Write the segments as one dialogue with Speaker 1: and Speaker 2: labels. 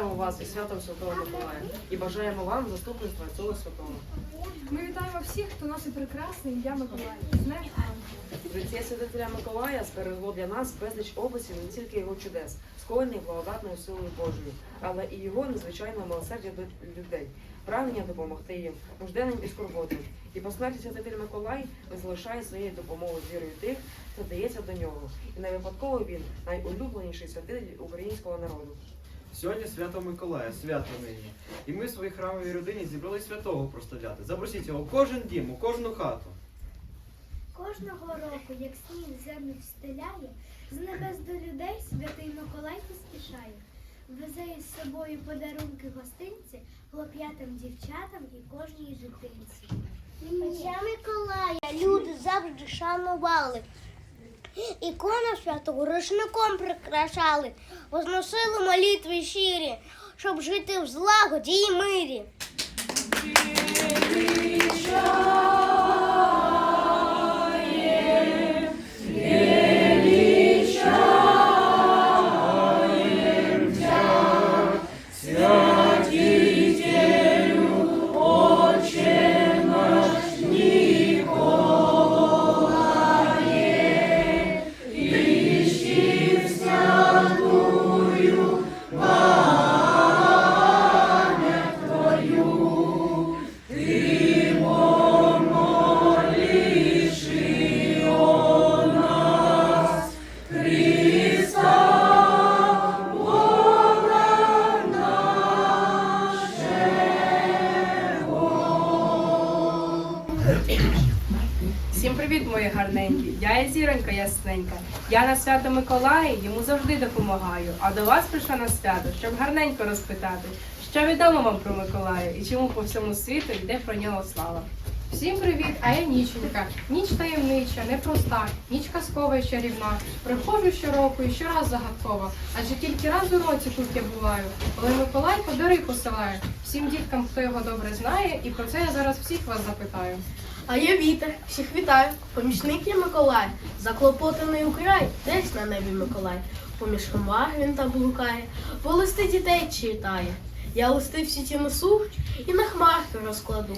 Speaker 1: вітаємо вас із святом Святого Миколая і бажаємо вам заступництва цього святого.
Speaker 2: ми вітаємо всіх, хто носить прекрасне ім'я Миколая.
Speaker 1: Життя святителя Миколая зберегло для нас безліч описів не тільки його чудес, скоєних благодатною силою Божою, але і його незвичайного милосердя до людей, прагнення допомогти їм, нужденним і скорботним. І по смерті святитель Миколай не залишає своєї допомоги з вірою тих, хто дається до нього. І не випадково він найулюбленіший святитель українського народу.
Speaker 3: Сьогодні свято Миколая, свято нині. І ми в своїй храмовій родині зібрали святого прославляти. Запросіть його в кожен дім, у кожну хату.
Speaker 4: Кожного року, як сніг землю встеляє, з небес до людей святий Миколай поспішає. Везе із собою подарунки гостинці, хлоп'ятам дівчатам і кожній житинці.
Speaker 5: Миколая люди завжди шанували. Ікону святого рушником прикрашали, возносили молитви щирі, щоб жити в злагоді і мирі.
Speaker 6: Миколая йому завжди допомагаю. А до вас прийшла на свято, щоб гарненько розпитати, що відомо вам про Миколая і чому по всьому світу йде про нього слава.
Speaker 2: Всім привіт, а я Ніченька. Ніч таємнича, непроста, ніч казкова і чарівна. Приходжу щороку і щораз загадкова, адже тільки раз у році тут я буваю, коли Миколай подари посилає. Всім діткам, хто його добре знає, і про це я зараз всіх вас запитаю.
Speaker 7: А я вітер, всіх вітаю. Помічник я Миколай, заклопотаний у край, десь на небі Миколай. Поміж хмар він там блукає, по листи дітей читає. Я листи всі ті несу і на хмарки розкладу.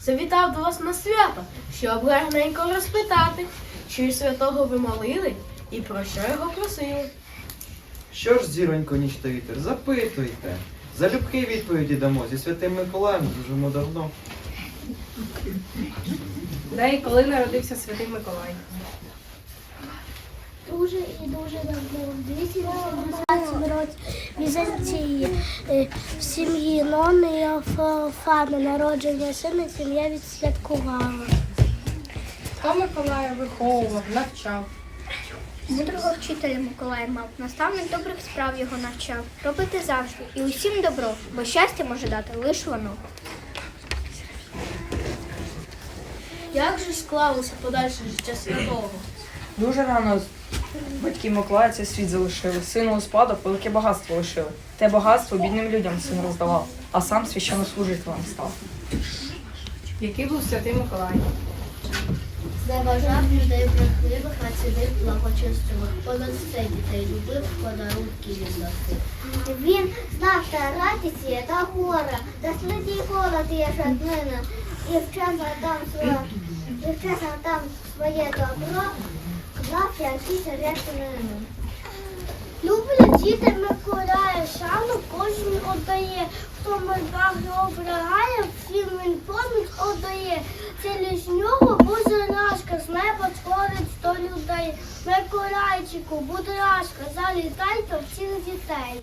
Speaker 7: Завітав до вас на свято, щоб гарненько розпитати, чи святого ви молили і про що його просили.
Speaker 3: Що ж, зіронько, ніч та вітер, запитуйте. Залюбки відповіді дамо. Зі святим Миколаєм живемо давно.
Speaker 6: Де і коли народився святий Миколай?
Speaker 5: Дуже і дуже давно, в 218 році в Візантії е, в сім'ї Нони і Фана народження сина сім'я відсвяткувала.
Speaker 2: Хто Миколая виховував, навчав?
Speaker 4: Мудрого вчителя Миколай мав, наставник добрих справ його навчав. Робити завжди і усім добро, бо щастя може дати лише воно.
Speaker 7: Як же склалося подальше життя святого?
Speaker 8: Дуже рано батьки Миколая цей світ залишили. Сину у спадок велике багатство лишили. Те багатство бідним людям син роздавав, а сам священнослужителем став.
Speaker 6: Який був святий Миколай?
Speaker 5: Зневажав людей брехливих, а цінив благочестивих. Понад все дітей любив, подарунки відносив. Він знав та радість та горе, та сліді голод є жаднина, і вчесно там своє, вчесно там своє добро, знав якісь рятунини. Люблять діти Миколая, шану кожен отдає. Хто медвах його оберігає, всім він поміч отдає. Через нього буде ласка, з неба творить сто людей. Миколайчику, будь ласка, залітайте всіх дітей.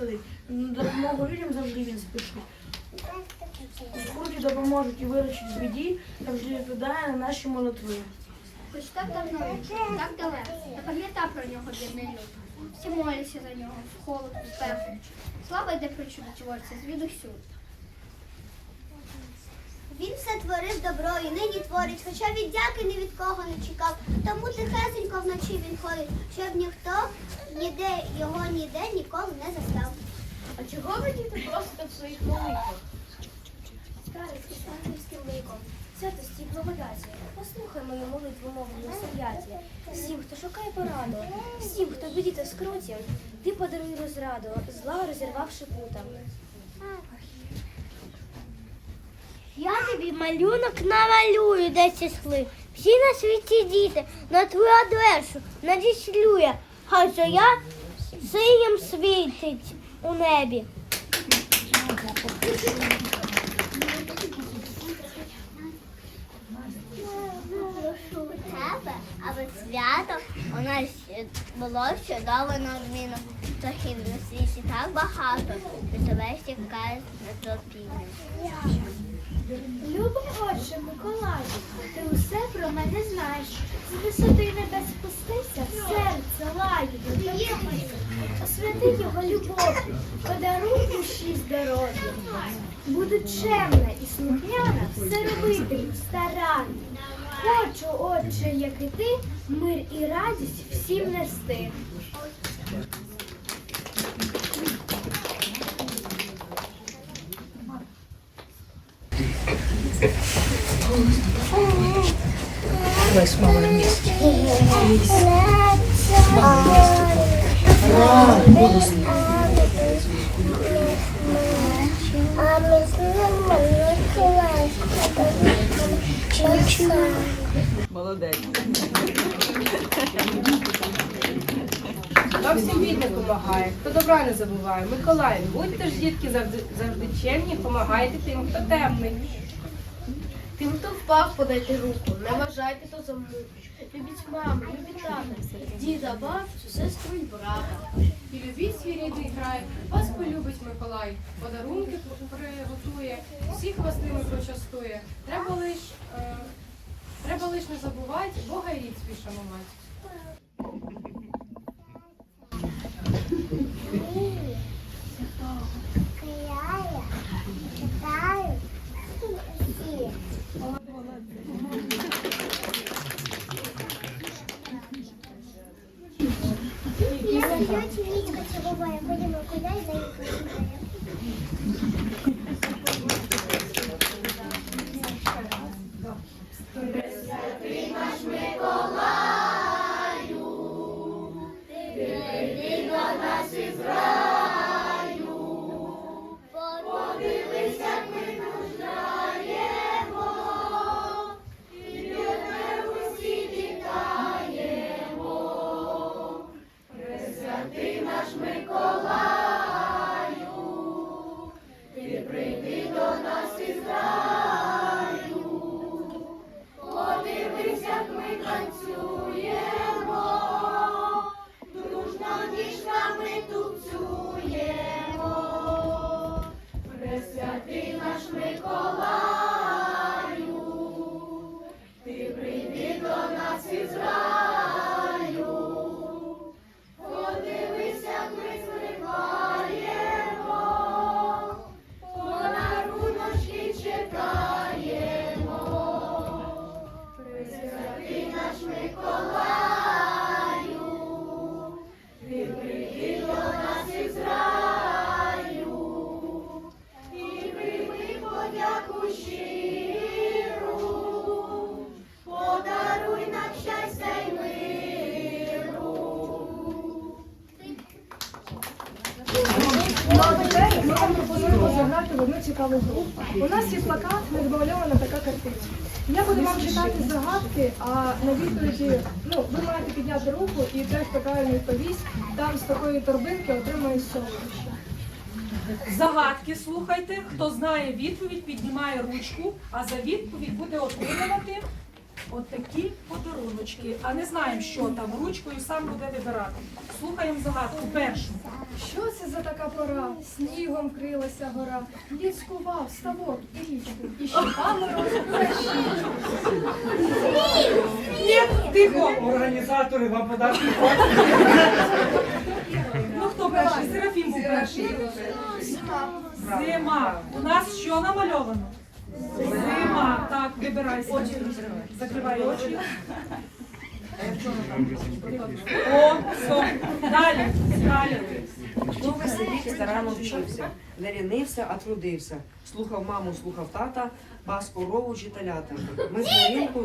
Speaker 7: небі на допомогу людям завжди він спішить. Скруті допоможуть і виручить з біді, завжди відповідає на наші молитви.
Speaker 4: Хоч так давно, так далеко, не пам'ятав про нього бідний люд. Всі моляться за нього, в холод, в спеку. Слава йде про чудотворця звідусюд.
Speaker 5: Він все творив добро і нині творить, хоча від дяки ні від кого не чекав. Тому тихесенько вночі він ходить, щоб ніхто ніде його ніде ніколи не застав.
Speaker 7: А чого ви діти просите в своїх молитвах?
Speaker 4: Справиться з ангельським ликом, святості і благодаті. Послухай мою молитву мову на сов'яті. Всім, хто шукає пораду, всім, хто біді та скруті, ти подаруй розраду, зла розірвавши путам.
Speaker 5: Я тобі малюнок намалюю, де числи. Всі на світі діти на твою адресу надішлює. Хай я синім світить у небі. Аби свято у нас було чудово надміно. Птахів на світі так багато, і тебе чекає на терпіння.
Speaker 4: Любий отче Миколаю, ти усе про мене знаєш. З висоти небес спустися, серце тобі. Освяти його любов'ю, подаруй душі здоров'я. Буду чемна і слухняна, все робитиму старанно. Хочу, отче, як і ти, мир і радість всім нести.
Speaker 8: Давай с мамой вместе.
Speaker 1: Молодець.
Speaker 6: Хто всім бідне допомагає, хто добра не забуває. Миколай, будьте ж дітки завжди, завжди чемні, помагайте тим, хто темний.
Speaker 7: Тим, хто впав, подайте руку, не вважайте то за муку. Любіть маму, любіть тата, діда, бабцю, сестру і брата.
Speaker 2: І любіть свій рідний край, вас полюбить Миколай, подарунки приготує, всіх вас ними почастує. Треба лиш, е, треба лиш не забувати, Бога і рід свій шанувати.
Speaker 5: Я хочу річка цілуває, ходімо куди за
Speaker 9: Ми цікаву гру. У нас є плакат, намальована така картинка. Я буду вам читати загадки, а на відповіді ну, ви маєте підняти руку і теж правильно відповість, там з такої торбинки отримає солодощі.
Speaker 10: Загадки слухайте. Хто знає відповідь, піднімає ручку, а за відповідь буде отримувати от такі подаруночки, а не знаємо, що там ручкою сам буде вибирати. Слухаємо загадку першу.
Speaker 9: Що це за така пора? Снігом крилася гора, лід скував ставок і річку, і щипами розкрещі.
Speaker 10: Ні, тихо!
Speaker 11: Організатори вам подарки
Speaker 10: Ну хто перший? Серафім був перший. Зима. У нас що намальовано? Зима. Так, вибирайся. Очі закривай очі. О, все. Далі. Далі.
Speaker 1: Хто сидіти і старанно вчився, не лінився, а трудився. Слухав маму, слухав тата, пас корову чи талята. Ми з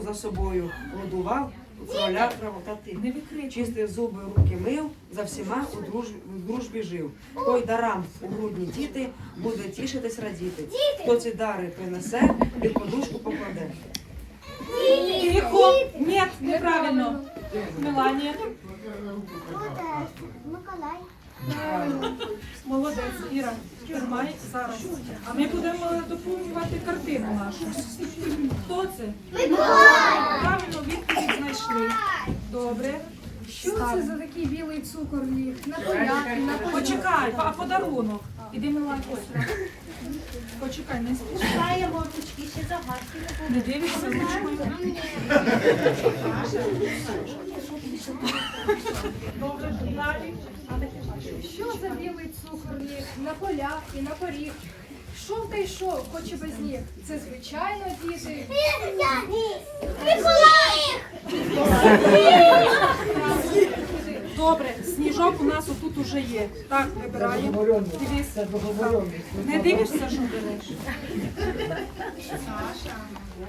Speaker 1: за собою годував, кроля травотати.
Speaker 10: Не викрикуй.
Speaker 1: Чистив зуби, руки мив, за всіма у дружбі, в дружбі жив. Той дарам у грудні діти буде тішитись радіти. Хто ці дари принесе, під подушку покладе.
Speaker 10: Тихо. Ні, неправильно. Меланія.
Speaker 5: Миколай.
Speaker 10: Молодець, Іра. Тримай зараз. А ми будемо доповнювати картину нашу. Хто це? Правильно, відповідь знайшли. Добре.
Speaker 9: Що це за такий білий цукор ліг? На полях, на полях.
Speaker 10: Почекай, а подарунок. Іди Меланія. Почекай, не спіши.
Speaker 5: Читаємо ручки, ще загадки.
Speaker 10: Не дивишся ручкою. Добре, далі.
Speaker 9: Що за білий цукор ліг? На полях і на поріг. Шов та йшов, хоч і без ніг. Це звичайно діти.
Speaker 10: Добре, сніжок у нас отут уже є. Так, вибираємо. Дивись. Не дивишся, що береш.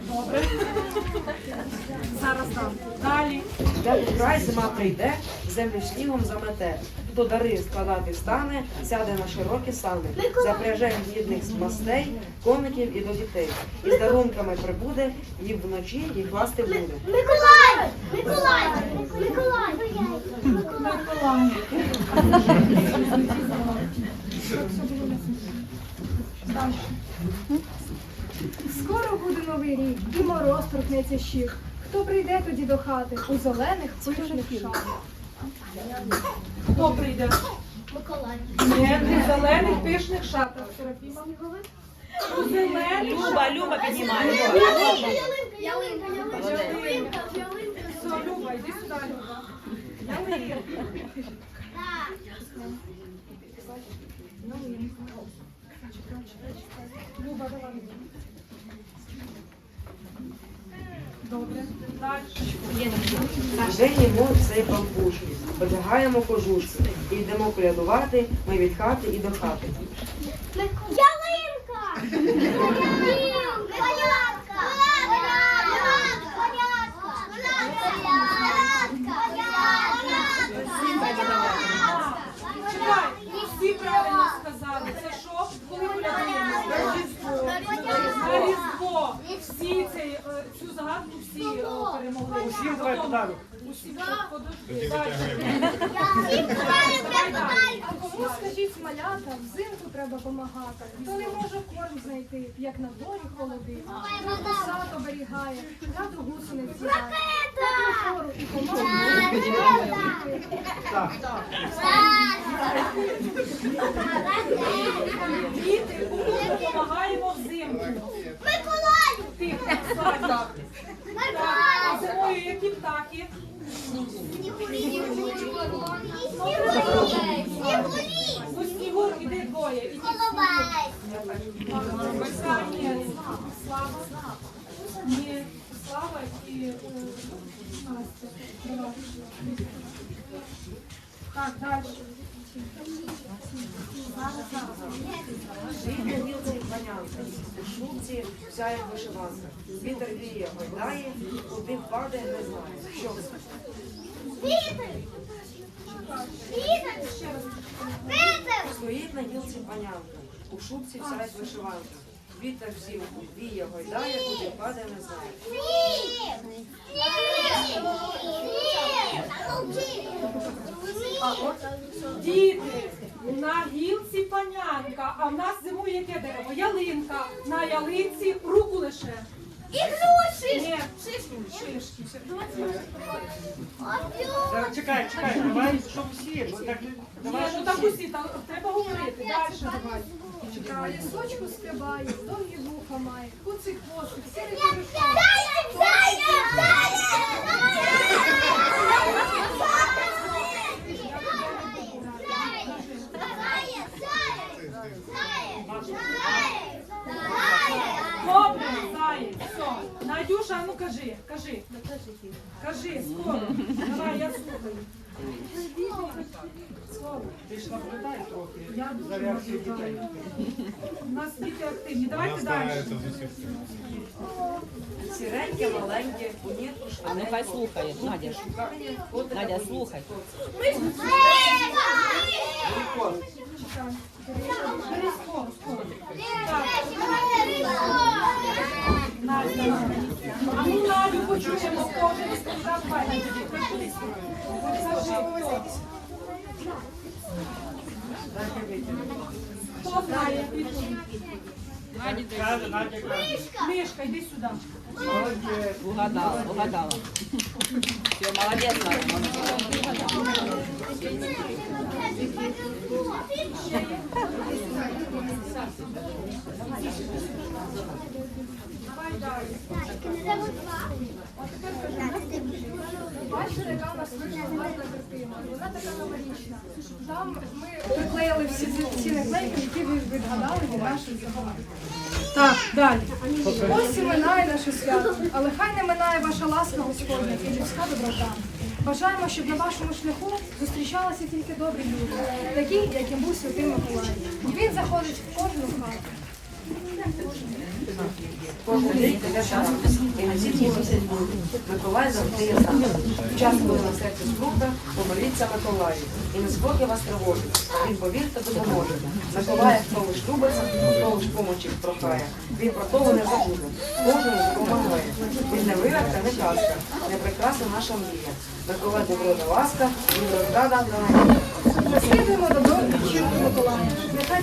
Speaker 10: Добре. Зараз дам. Далі.
Speaker 1: Де край зима прийде, землю снігом замете. Хто дари складати стане, сяде на широкі сани. Запряже гідних мастей, коників і до дітей. І з дарунками прибуде, і вночі їх ласти буде.
Speaker 5: Миколай! Миколай! Миколай! Миколай!
Speaker 9: Скоро буде новий рік, і мороз торкнеться щік. Хто прийде тоді до хати у зелених пишних шатах?
Speaker 10: Хто прийде?
Speaker 5: Миколай!
Speaker 10: Ні, не зелених пишних шатах. Серафіма. У зелених
Speaker 6: Люба, Люба піднімає.
Speaker 5: Ялинка! Ялинка! Ялинка!
Speaker 10: Все, Люба, йди сюди, Люба. Ялинка. Люба, давай. Добре, далі.
Speaker 1: Вже їмо цей пампушки, одягаємо кожушки, і йдемо колядувати ми від хати і до хати.
Speaker 5: Ялинка! Ялинка! Колядка!
Speaker 10: Чекай, всі правильно сказали. Це що? Коли колядуємо? На Різдво. На Різдво. Всі цей, е, цю загадку всі е, перемогли.
Speaker 11: Усім давай подарок.
Speaker 9: А кому скажіть малята, взимку треба помагати. Хто не може корм знайти, як на дворі холоди. Хто сад оберігає. Теплу пору і команду.
Speaker 10: Діти, кому ми допомагаємо взимку? А зимою які птахи? У снігу іде двоє. Ідіть Слава, ні, Слава. І е. Так, далі.
Speaker 1: Шубці вся як вишиванка. Вітер віє, гойдає, куди падає, не знає. Що це?
Speaker 5: Вітер! Вітер! Вітер!
Speaker 1: Стоїть на гілці панянка, у шубці вся як вишиванка. Вітер всі віє, гойдає, куди впаде, не знає.
Speaker 5: Ні!
Speaker 10: Діти, на гілці панянка, а в нас зимує яке дерево? Ялинка. На ялинці руку лише. Ні, шишки. Давайте.
Speaker 11: Так, Чекай, чекай, давай, щоб всі, бо так,
Speaker 10: Ні,
Speaker 11: давай,
Speaker 10: ну
Speaker 11: щоб
Speaker 10: так
Speaker 11: всі.
Speaker 10: усі, там треба говорити. Далі давай.
Speaker 9: Лісочку стрибає, довгі вуха має, куций хвостик, сірий пиріжок.
Speaker 10: Добре, заєць, Надюша, ну кажи, кажи. Кажи, скоро. Давай, я слухаю. Скоро.
Speaker 11: Ти ж наблюдай трохи
Speaker 10: Я
Speaker 11: за
Speaker 10: дуже
Speaker 11: реакцією
Speaker 10: наблюдаю.
Speaker 11: дітей.
Speaker 10: У нас діти активні. Давайте далі.
Speaker 1: Сіреньке, маленьке,
Speaker 12: А нехай слухає, Надя. Надя, слухай.
Speaker 10: Бери скоро, скоро. Так, Надя. А ну Надю почуємо, кожен сказав, хто? Знає? Мишка, йди сюди.
Speaker 12: Угадала, угадала. Все, молодець, Надя.
Speaker 9: Бачите, яка у нас вийшла гарна картина. Вона така новорічна. Там ми приклеїли всі ці- наклейки, які ви відгадали від наших загадок.
Speaker 10: Так, далі.
Speaker 9: Ось і минає наше свято, але хай не минає ваша ласка Господня і людська доброта. Бажаємо, щоб на вашому шляху зустрічалися тільки добрі люди, такі, яким був святий Миколай. Він заходить в кожну хату.
Speaker 1: Кожен рік таке час. І на цій місяць. Миколай завжди є там. Час, коли на серці скрута, помоліться Миколаю. І не спокій вас тривожить. Він, повірте, допоможе. Миколая, хто лиш любиться, хто лиш помочі прохає. Він про того не забуде. Кожному допомагає. Він не вигадка, не казка, не прикраса наша мрія. Миколай добро ласка, він розрада
Speaker 9: добро і вчинку Миколая. Нехай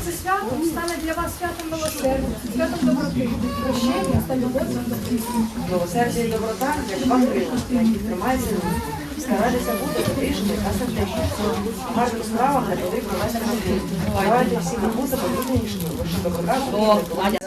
Speaker 9: це свято стане для вас святом милосердя, святом доброти, прощення та любові до.
Speaker 1: Милосердя і доброта, як два крила, які тримаються на. Старайтеся бути добрішими та сердечні. Гарним справа не людей провести на. Давайте всі не бути подібнішими, бо що доброта буде